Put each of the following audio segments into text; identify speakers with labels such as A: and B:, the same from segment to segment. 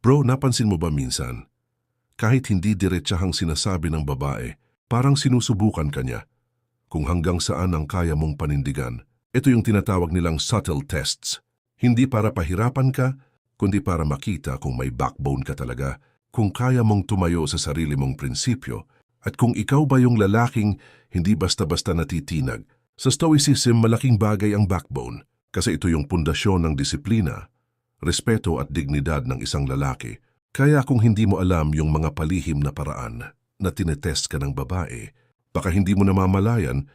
A: Bro, napansin mo ba minsan? Kahit hindi diretsahang sinasabi ng babae, parang sinusubukan ka niya. Kung hanggang saan ang kaya mong panindigan. Ito yung tinatawag nilang subtle tests. Hindi para pahirapan ka, kundi para makita kung may backbone ka talaga, kung kaya mong tumayo sa sarili mong prinsipyo, at kung ikaw ba yung lalaking hindi basta-basta natitinag. Sa Stoicism, malaking bagay ang backbone kasi ito yung pundasyon ng disiplina, respeto at dignidad ng isang lalaki. Kaya kung hindi mo alam yung mga palihim na paraan na tinetest ka ng babae, baka hindi mo namamalayan,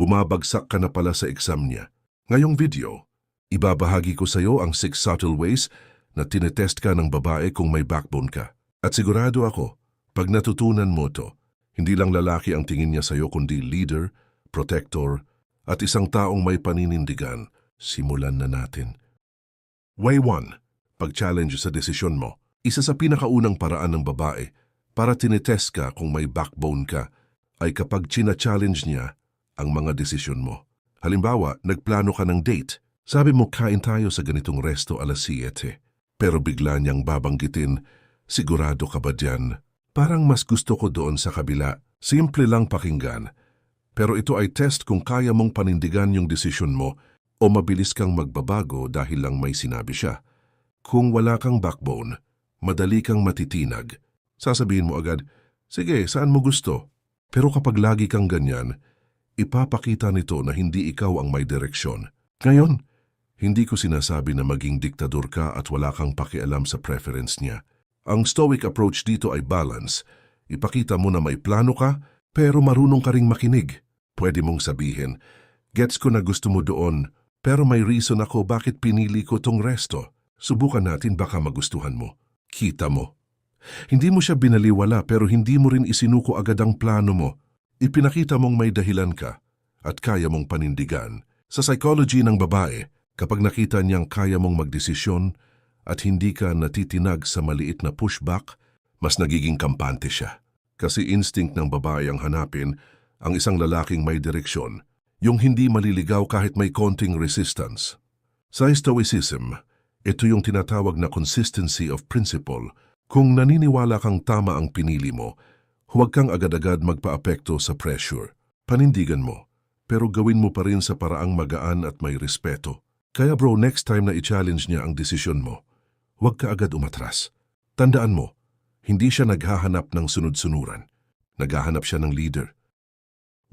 A: bumabagsak ka na pala sa exam niya. Ngayong video, ibabahagi ko sa iyo ang 6 subtle ways na tinetest ka ng babae kung may backbone ka. At sigurado ako, pag natutunan mo to, hindi lang lalaki ang tingin niya sa iyo kundi leader, protector, at isang taong may paninindigan. Simulan na natin. Way 1. Pag-challenge sa desisyon mo. Isa sa pinakaunang paraan ng babae para tinetest ka kung may backbone ka ay kapag china-challenge niya ang mga desisyon mo. Halimbawa, nagplano ka ng date. Sabi mo kain tayo sa ganitong resto alas 7. Pero bigla niyang babanggitin, sigurado ka ba dyan? Parang mas gusto ko doon sa kabila. Simple lang pakinggan. Pero ito ay test kung kaya mong panindigan yung desisyon mo o mabilis kang magbabago dahil lang may sinabi siya. Kung wala kang backbone, madali kang matitinag. Sasabihin mo agad, sige, saan mo gusto? Pero kapag lagi kang ganyan, ipapakita nito na hindi ikaw ang may direksyon. Ngayon, hindi ko sinasabi na maging diktador ka at wala kang pakialam sa preference niya. Ang stoic approach dito ay balance. Ipakita mo na may plano ka, pero marunong ka ring makinig. Pwede mong sabihin, gets ko na gusto mo doon, pero may reason ako bakit pinili ko tong resto. Subukan natin baka magustuhan mo. Kita mo. Hindi mo siya binaliwala pero hindi mo rin isinuko agad ang plano mo. Ipinakita mong may dahilan ka at kaya mong panindigan. Sa psychology ng babae, kapag nakita niyang kaya mong magdesisyon at hindi ka natitinag sa maliit na pushback, mas nagiging kampante siya. Kasi instinct ng babae ang hanapin ang isang lalaking may direksyon, yung hindi maliligaw kahit may konting resistance. Sa Stoicism, ito yung tinatawag na consistency of principle. Kung naniniwala kang tama ang pinili mo, huwag kang agad-agad magpaapekto sa pressure. Panindigan mo, pero gawin mo pa rin sa paraang magaan at may respeto. Kaya bro, next time na i-challenge niya ang desisyon mo, huwag ka agad umatras. Tandaan mo, hindi siya naghahanap ng sunod-sunuran. Naghahanap siya ng leader.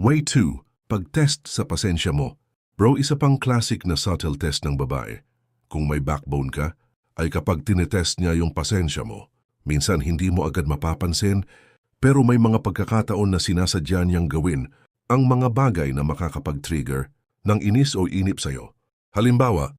A: Way 2. Pag-test sa pasensya mo. Bro, isa pang classic na subtle test ng babae. Kung may backbone ka, ay kapag tinetest niya yung pasensya mo. Minsan hindi mo agad mapapansin, pero may mga pagkakataon na sinasadya niyang gawin ang mga bagay na makakapag-trigger ng inis o inip sa'yo. Halimbawa,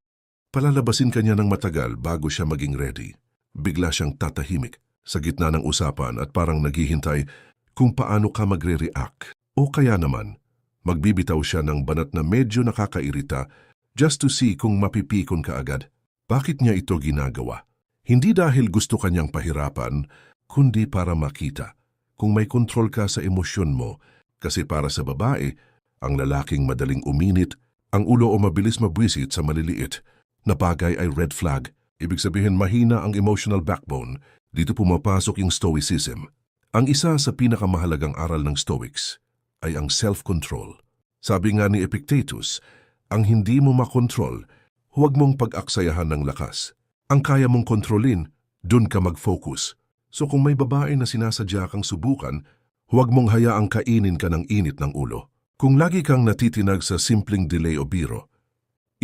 A: palalabasin ka niya ng matagal bago siya maging ready. Bigla siyang tatahimik sa gitna ng usapan at parang naghihintay kung paano ka magre-react. O kaya naman, magbibitaw siya ng banat na medyo nakakairita just to see kung mapipikon ka agad. Bakit niya ito ginagawa? Hindi dahil gusto kanyang pahirapan, kundi para makita kung may kontrol ka sa emosyon mo kasi para sa babae, ang lalaking madaling uminit, ang ulo o mabilis mabwisit sa maliliit na bagay ay red flag. Ibig sabihin mahina ang emotional backbone. Dito pumapasok yung stoicism. Ang isa sa pinakamahalagang aral ng Stoics ay ang self-control. Sabi nga ni Epictetus, ang hindi mo makontrol, huwag mong pag-aksayahan ng lakas. Ang kaya mong kontrolin, dun ka mag-focus. So kung may babae na sinasadya kang subukan, huwag mong hayaang kainin ka ng init ng ulo. Kung lagi kang natitinag sa simpleng delay o biro,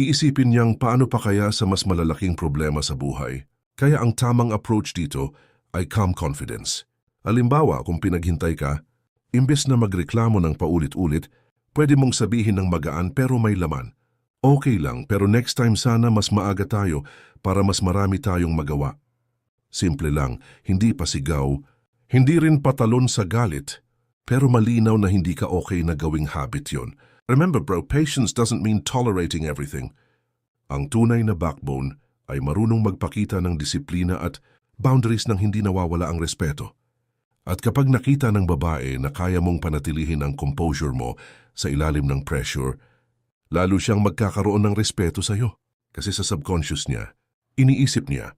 A: iisipin niyang paano pa kaya sa mas malalaking problema sa buhay. Kaya ang tamang approach dito ay calm confidence. Alimbawa, kung pinaghintay ka, imbes na magreklamo ng paulit-ulit, pwede mong sabihin ng magaan pero may laman. Okay lang, pero next time sana mas maaga tayo para mas marami tayong magawa. Simple lang, hindi pasigaw, hindi rin patalon sa galit, pero malinaw na hindi ka okay na gawing habit yon. Remember bro, patience doesn't mean tolerating everything. Ang tunay na backbone ay marunong magpakita ng disiplina at boundaries ng hindi nawawala ang respeto. At kapag nakita ng babae na kaya mong panatilihin ang composure mo sa ilalim ng pressure, lalo siyang magkakaroon ng respeto sa iyo. Kasi sa subconscious niya, iniisip niya,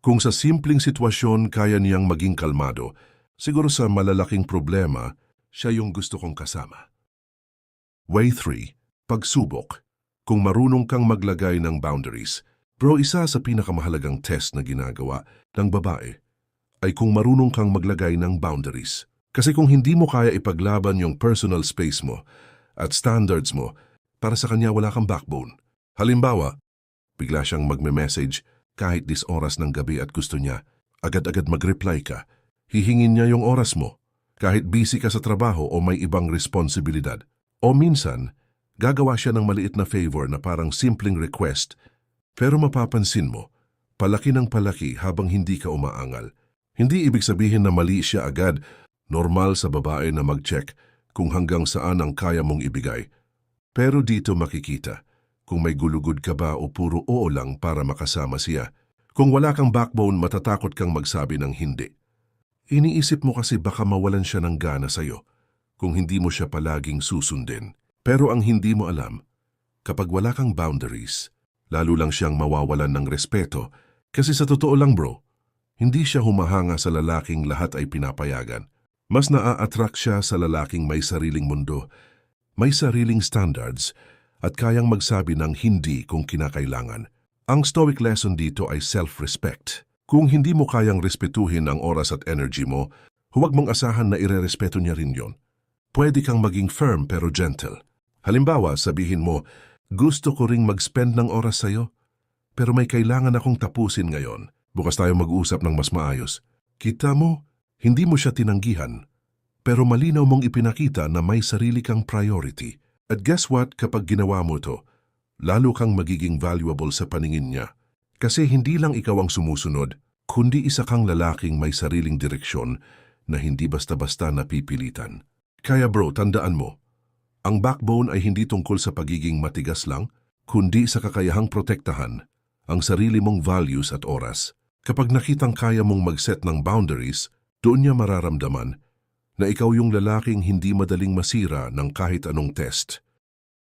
A: Kung sa simpleng sitwasyon kaya niyang maging kalmado, siguro sa malalaking problema, siya yung gusto kong kasama. Way 3. Pagsubok. Kung marunong kang maglagay ng boundaries, bro isa sa pinakamahalagang test na ginagawa ng babae ay kung marunong kang maglagay ng boundaries. Kasi kung hindi mo kaya ipaglaban yung personal space mo at standards mo, para sa kanya wala kang backbone. Halimbawa, bigla siyang magme-message kahit dis oras ng gabi at gusto niya, agad-agad mag-reply ka, hihingin niya yung oras mo, kahit busy ka sa trabaho o may ibang responsibilidad. O minsan, gagawa siya ng maliit na favor na parang simpleng request, pero mapapansin mo, palaki ng palaki habang hindi ka umaangal. Hindi ibig sabihin na mali siya agad, normal sa babae na mag-check kung hanggang saan ang kaya mong ibigay. Pero dito makikita kung may gulugod ka ba o puro oo lang para makasama siya. Kung wala kang backbone, matatakot kang magsabi ng hindi. Iniisip mo kasi baka mawalan siya ng gana sa'yo kung hindi mo siya palaging susundin. Pero ang hindi mo alam, kapag wala kang boundaries, lalo lang siyang mawawalan ng respeto kasi sa totoo lang bro, hindi siya humahanga sa lalaking lahat ay pinapayagan. Mas naa-attract siya sa lalaking may sariling mundo, may sariling standards, at kayang magsabi ng hindi kung kinakailangan. Ang stoic lesson dito ay self-respect. Kung hindi mo kayang respetuhin ang oras at energy mo, huwag mong asahan na irerespeto niya rin yon. Pwede kang maging firm pero gentle. Halimbawa, sabihin mo, gusto ko ring mag-spend ng oras sa'yo, pero may kailangan akong tapusin ngayon. Bukas tayo mag-usap ng mas maayos. Kita mo, hindi mo siya tinanggihan, pero malinaw mong ipinakita na may sarili kang priority. At guess what kapag ginawa mo to? Lalo kang magiging valuable sa paningin niya. Kasi hindi lang ikaw ang sumusunod, kundi isa kang lalaking may sariling direksyon na hindi basta-basta napipilitan. Kaya bro, tandaan mo, ang backbone ay hindi tungkol sa pagiging matigas lang, kundi sa kakayahang protektahan ang sarili mong values at oras. Kapag nakitang kaya mong mag-set ng boundaries, doon niya mararamdaman na ikaw yung lalaking hindi madaling masira ng kahit anong test.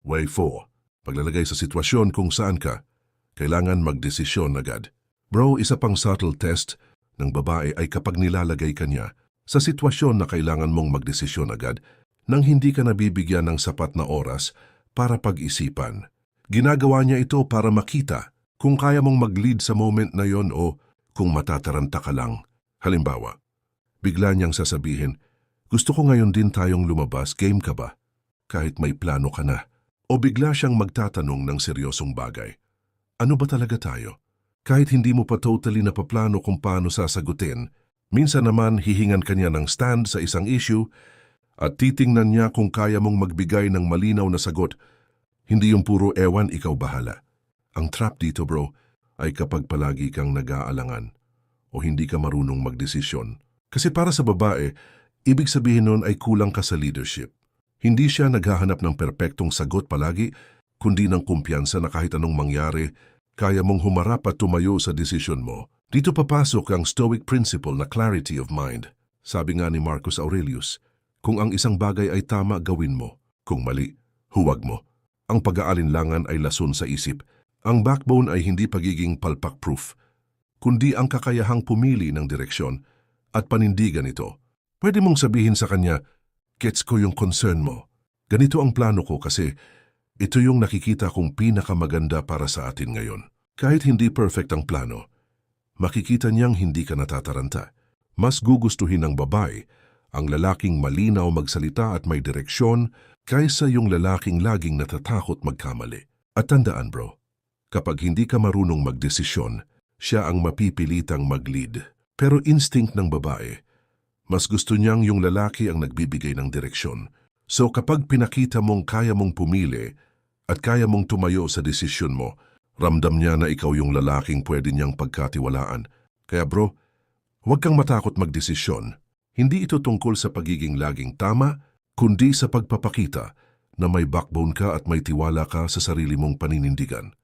A: Way 4. Paglalagay sa sitwasyon kung saan ka, kailangan magdesisyon agad. Bro, isa pang subtle test ng babae ay kapag nilalagay ka niya sa sitwasyon na kailangan mong magdesisyon agad nang hindi ka nabibigyan ng sapat na oras para pag-isipan. Ginagawa niya ito para makita kung kaya mong mag-lead sa moment na yon o kung matataranta ka lang. Halimbawa, bigla niyang sasabihin, gusto ko ngayon din tayong lumabas, game ka ba? Kahit may plano ka na. O bigla siyang magtatanong ng seryosong bagay. Ano ba talaga tayo? Kahit hindi mo pa totally napaplano kung paano sasagutin, minsan naman hihingan kanya ng stand sa isang issue at titingnan niya kung kaya mong magbigay ng malinaw na sagot. Hindi yung puro ewan ikaw bahala. Ang trap dito bro ay kapag palagi kang nag-aalangan o hindi ka marunong magdesisyon. Kasi para sa babae, ibig sabihin nun ay kulang ka sa leadership. Hindi siya naghahanap ng perpektong sagot palagi, kundi ng kumpiyansa na kahit anong mangyari, kaya mong humarap at tumayo sa desisyon mo. Dito papasok ang Stoic principle na clarity of mind. Sabi nga ni Marcus Aurelius, kung ang isang bagay ay tama, gawin mo. Kung mali, huwag mo. Ang pag-aalinlangan ay lason sa isip, ang backbone ay hindi pagiging palpak-proof, kundi ang kakayahang pumili ng direksyon at panindigan ito. Pwede mong sabihin sa kanya, gets ko yung concern mo. Ganito ang plano ko kasi ito yung nakikita kong pinakamaganda para sa atin ngayon. Kahit hindi perfect ang plano, makikita niyang hindi ka natataranta. Mas gugustuhin ng babae ang lalaking malinaw magsalita at may direksyon kaysa yung lalaking laging natatakot magkamali. At tandaan bro, Kapag hindi ka marunong magdesisyon, siya ang mapipilitang mag-lead. Pero instinct ng babae, mas gusto niyang yung lalaki ang nagbibigay ng direksyon. So kapag pinakita mong kaya mong pumili at kaya mong tumayo sa desisyon mo, ramdam niya na ikaw yung lalaking pwede niyang pagkatiwalaan. Kaya bro, huwag kang matakot magdesisyon. Hindi ito tungkol sa pagiging laging tama, kundi sa pagpapakita na may backbone ka at may tiwala ka sa sarili mong paninindigan.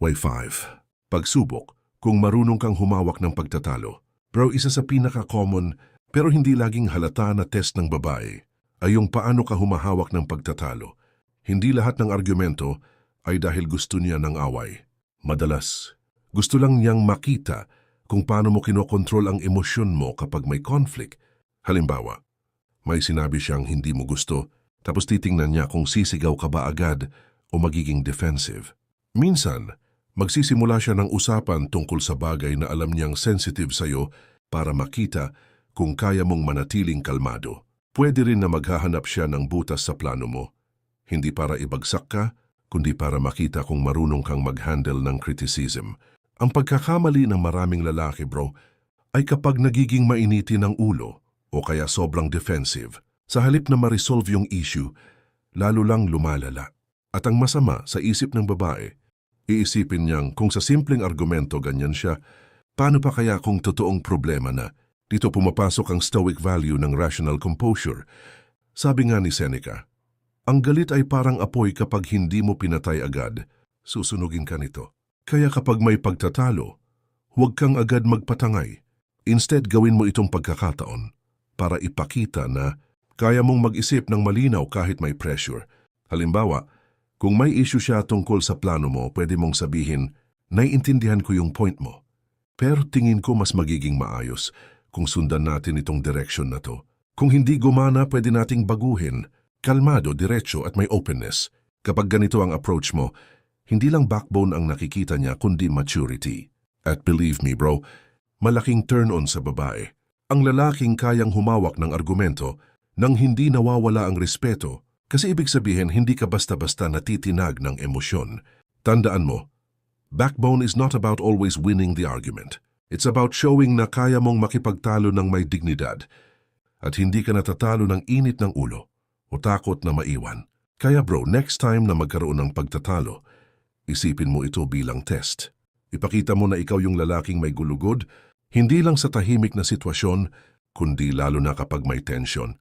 A: Way 5. Pagsubok kung marunong kang humawak ng pagtatalo. Bro, isa sa pinaka-common pero hindi laging halata na test ng babae ay yung paano ka humahawak ng pagtatalo. Hindi lahat ng argumento ay dahil gusto niya ng away. Madalas, gusto lang niyang makita kung paano mo kinokontrol ang emosyon mo kapag may conflict. Halimbawa, may sinabi siyang hindi mo gusto, tapos titingnan niya kung sisigaw ka ba agad o magiging defensive. Minsan, magsisimula siya ng usapan tungkol sa bagay na alam niyang sensitive sa'yo para makita kung kaya mong manatiling kalmado. Pwede rin na maghahanap siya ng butas sa plano mo. Hindi para ibagsak ka, kundi para makita kung marunong kang mag-handle ng criticism. Ang pagkakamali ng maraming lalaki, bro, ay kapag nagiging mainitin ang ulo o kaya sobrang defensive. Sa halip na ma-resolve yung issue, lalo lang lumalala. At ang masama sa isip ng babae, iisipin niyang kung sa simpleng argumento ganyan siya, paano pa kaya kung totoong problema na? Dito pumapasok ang stoic value ng rational composure. Sabi nga ni Seneca, ang galit ay parang apoy kapag hindi mo pinatay agad, susunugin ka nito. Kaya kapag may pagtatalo, huwag kang agad magpatangay. Instead, gawin mo itong pagkakataon para ipakita na kaya mong mag-isip ng malinaw kahit may pressure. Halimbawa, kung may issue siya tungkol sa plano mo, pwede mong sabihin, naiintindihan ko yung point mo. Pero tingin ko mas magiging maayos kung sundan natin itong direction na to. Kung hindi gumana, pwede nating baguhin. Kalmado, diretso at may openness. Kapag ganito ang approach mo, hindi lang backbone ang nakikita niya kundi maturity. At believe me bro, malaking turn-on sa babae. Ang lalaking kayang humawak ng argumento nang hindi nawawala ang respeto kasi ibig sabihin hindi ka basta-basta natitinag ng emosyon. Tandaan mo, backbone is not about always winning the argument. It's about showing na kaya mong makipagtalo ng may dignidad at hindi ka natatalo ng init ng ulo o takot na maiwan. Kaya bro, next time na magkaroon ng pagtatalo, isipin mo ito bilang test. Ipakita mo na ikaw yung lalaking may gulugod, hindi lang sa tahimik na sitwasyon, kundi lalo na kapag may tension.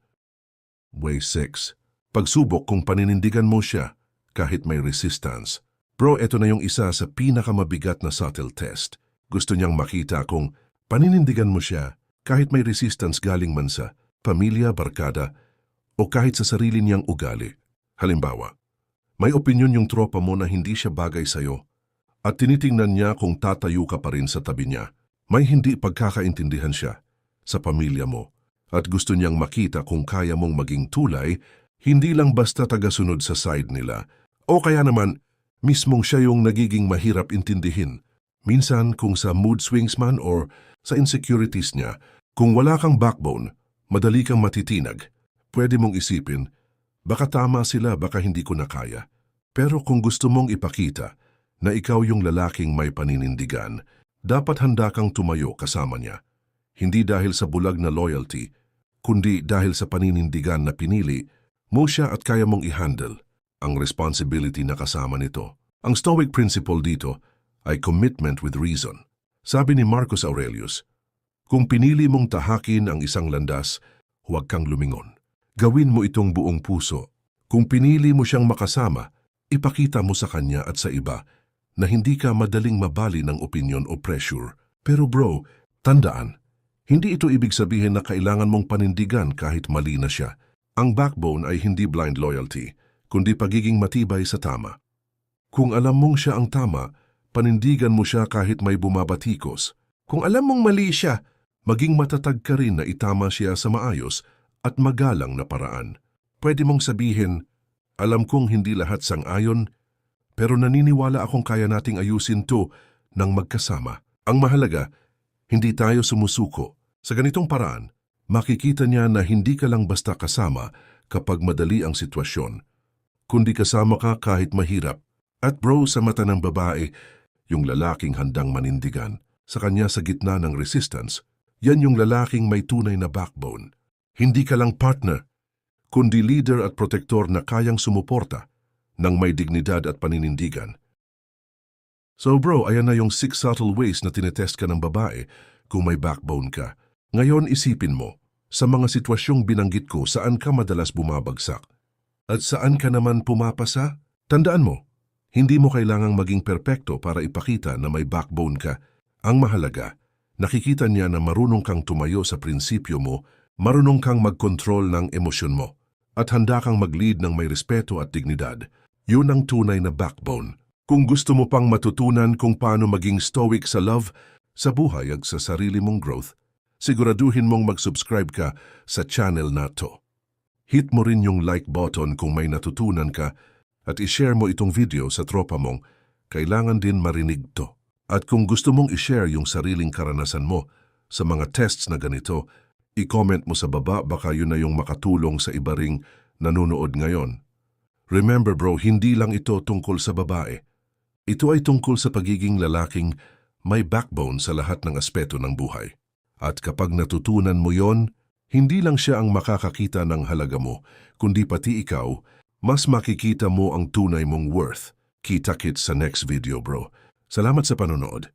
A: Way 6. Pagsubok kung paninindigan mo siya kahit may resistance. Bro, ito na yung isa sa pinakamabigat na subtle test. Gusto niyang makita kung paninindigan mo siya kahit may resistance galing man sa pamilya, barkada, o kahit sa sarili niyang ugali. Halimbawa, may opinyon yung tropa mo na hindi siya bagay sa'yo at tinitingnan niya kung tatayo ka pa rin sa tabi niya. May hindi pagkakaintindihan siya sa pamilya mo at gusto niyang makita kung kaya mong maging tulay, hindi lang basta tagasunod sa side nila. O kaya naman, mismong siya yung nagiging mahirap intindihin. Minsan kung sa mood swings man or sa insecurities niya, kung wala kang backbone, madali kang matitinag. Pwede mong isipin, baka tama sila, baka hindi ko na kaya. Pero kung gusto mong ipakita na ikaw yung lalaking may paninindigan, dapat handa kang tumayo kasama niya. Hindi dahil sa bulag na loyalty, kundi dahil sa paninindigan na pinili mo at kaya mong i-handle ang responsibility na kasama nito. Ang Stoic principle dito ay commitment with reason. Sabi ni Marcus Aurelius, kung pinili mong tahakin ang isang landas, huwag kang lumingon. Gawin mo itong buong puso. Kung pinili mo siyang makasama, ipakita mo sa kanya at sa iba na hindi ka madaling mabali ng opinion o pressure. Pero bro, tandaan, hindi ito ibig sabihin na kailangan mong panindigan kahit mali na siya. Ang backbone ay hindi blind loyalty, kundi pagiging matibay sa tama. Kung alam mong siya ang tama, panindigan mo siya kahit may bumabatikos. Kung alam mong mali siya, maging matatag ka rin na itama siya sa maayos at magalang na paraan. Pwede mong sabihin, alam kong hindi lahat sang-ayon, pero naniniwala akong kaya nating ayusin to ng magkasama. Ang mahalaga, hindi tayo sumusuko. Sa ganitong paraan, makikita niya na hindi ka lang basta kasama kapag madali ang sitwasyon, kundi kasama ka kahit mahirap. At bro, sa mata ng babae, yung lalaking handang manindigan, sa kanya sa gitna ng resistance, yan yung lalaking may tunay na backbone. Hindi ka lang partner, kundi leader at protektor na kayang sumuporta ng may dignidad at paninindigan. So bro, ayan na yung six subtle ways na tinetest ka ng babae kung may backbone ka. Ngayon isipin mo, sa mga sitwasyong binanggit ko saan ka madalas bumabagsak at saan ka naman pumapasa, tandaan mo, hindi mo kailangang maging perpekto para ipakita na may backbone ka. Ang mahalaga, nakikita niya na marunong kang tumayo sa prinsipyo mo, marunong kang mag-control ng emosyon mo, at handa kang mag-lead ng may respeto at dignidad. Yun ang tunay na backbone. Kung gusto mo pang matutunan kung paano maging stoic sa love, sa buhay ag sa sarili mong growth, siguraduhin mong mag-subscribe ka sa channel na to. Hit mo rin yung like button kung may natutunan ka at ishare mo itong video sa tropa mong kailangan din marinig to. At kung gusto mong ishare yung sariling karanasan mo sa mga tests na ganito, i-comment mo sa baba baka yun na yung makatulong sa iba ring nanonood ngayon. Remember bro, hindi lang ito tungkol sa babae. Ito ay tungkol sa pagiging lalaking may backbone sa lahat ng aspeto ng buhay. At kapag natutunan mo yon, hindi lang siya ang makakakita ng halaga mo, kundi pati ikaw, mas makikita mo ang tunay mong worth. Kita-kits sa next video bro. Salamat sa panonood.